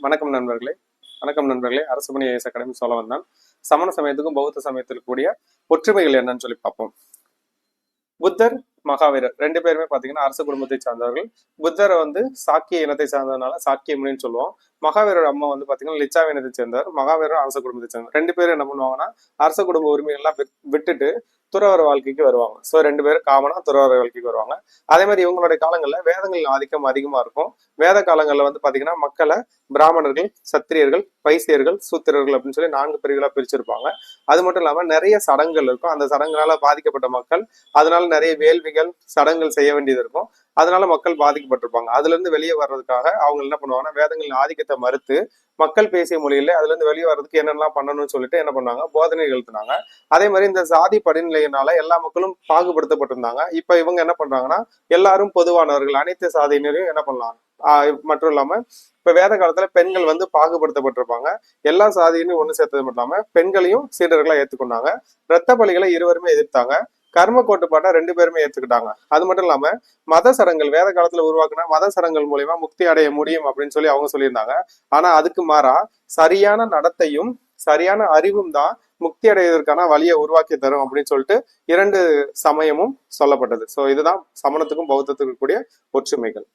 வணக்கம் நண்பர்களே. வணக்கம் நண்பர்களே. அரசு பணி ஐஎஸ் அகாடமி சொல்ல வந்தான் சமண சமயத்துக்கும் பௌத்த சமயத்திற்கு கூடிய ஒற்றுமைகள் என்னன்னு சொல்லி பார்ப்போம். புத்தர் மகாவீரர். ரெண்டு பேருமே பாத்தீங்கன்னா அரச குடும்பத்தை சார்ந்தவர்கள். புத்தரை வந்து சாக்கிய இனத்தை சார்ந்ததுனால சாக்கிய முனின்னு சொல்லுவோம். மகாவீரர் அம்மா வந்து பாத்தீங்கன்னா லிச்சா இனத்தை சேர்ந்தவர். மகாவீரர் அரச குடும்பத்தை சேர்ந்தவர். ரெண்டு பேரும் என்ன பண்ணுவாங்கன்னா அரச குடும்ப உரிமைகள்லாம் விட்டுட்டு துறவர வாழ்க்கைக்கு வருவாங்க. ஸோ ரெண்டு பேரும் காமனா துறவர வாழ்க்கைக்கு வருவாங்க. அதே மாதிரி இவங்களுடைய காலங்களில் வேதங்களின் ஆதிக்கம் அதிகமாக இருக்கும். வேத காலங்களில் வந்து பார்த்தீங்கன்னா மக்களை பிராமணர்கள் சத்திரியர்கள் வைசியர்கள் சூத்திரர்கள் அப்படின்னு சொல்லி நான்கு பிரிவுகளாக பிரிச்சிருப்பாங்க. அது மட்டும் இல்லாம நிறைய சடங்குகள் இருக்கும். அந்த சடங்குனால பாதிக்கப்பட்ட மக்கள் அதனால நிறைய வேள்விகள் சடங்குகள் செய்ய வேண்டியது இருக்கும். அதனால மக்கள் பாதிக்கப்பட்டிருப்பாங்க. அதுல இருந்து வெளியே வர்றதுக்காக அவங்க என்ன பண்ணுவாங்கன்னா வேதங்களின் ஆதிக்கத்தை மறுத்து மக்கள் பேசிய மொழியில அதுல இருந்து வெளியே வர்றதுக்கு என்னெல்லாம் பண்ணணும்னு சொல்லிட்டு என்ன பண்ணாங்க போதனை எழுத்துனாங்க அதே மாதிரி இந்த சாதி படிநிலையினால எல்லா மக்களும் பாகுபடுத்தப்பட்டிருந்தாங்க. இப்ப இவங்க என்ன பண்றாங்கன்னா எல்லாரும் பொதுவானவர்கள் அனைத்து சாதியினரையும் என்ன பண்ணலாம்? மட்டும் இல்லாம இப்ப வேத காலத்துல பெண்கள் வந்து பாகுபடுத்தப்பட்டிருப்பாங்க. எல்லா சாதியும் ஒண்ணு சேர்த்தது மட்டும் இல்லாம பெண்களையும் சீடர்களா ஏத்துக்கொண்டாங்க. இரத்த பலிகளை இருவருமே எதிர்த்தாங்க. கர்ம கோட்டுப்பாட்டை ரெண்டு பேருமே ஏத்துக்கிட்டாங்க. அது மட்டும் இல்லாம மத சரங்கள் வேத காலத்துல உருவாக்குனா மத சரங்கள் மூலியமா முக்தி அடைய முடியும் அப்படின்னு சொல்லி அவங்க சொல்லியிருந்தாங்க. ஆனா அதுக்கு மாறா சரியான நடத்தையும் சரியான அறிவும் தான் முக்தி அடைவதற்கான வழியை உருவாக்கி தரும் அப்படின்னு சொல்லிட்டு இரண்டு சமயமும் சொல்லப்பட்டது. சோ இதுதான் சமணத்துக்கும் பௌத்தத்துக்கும் கூடிய ஒற்றுமைகள்.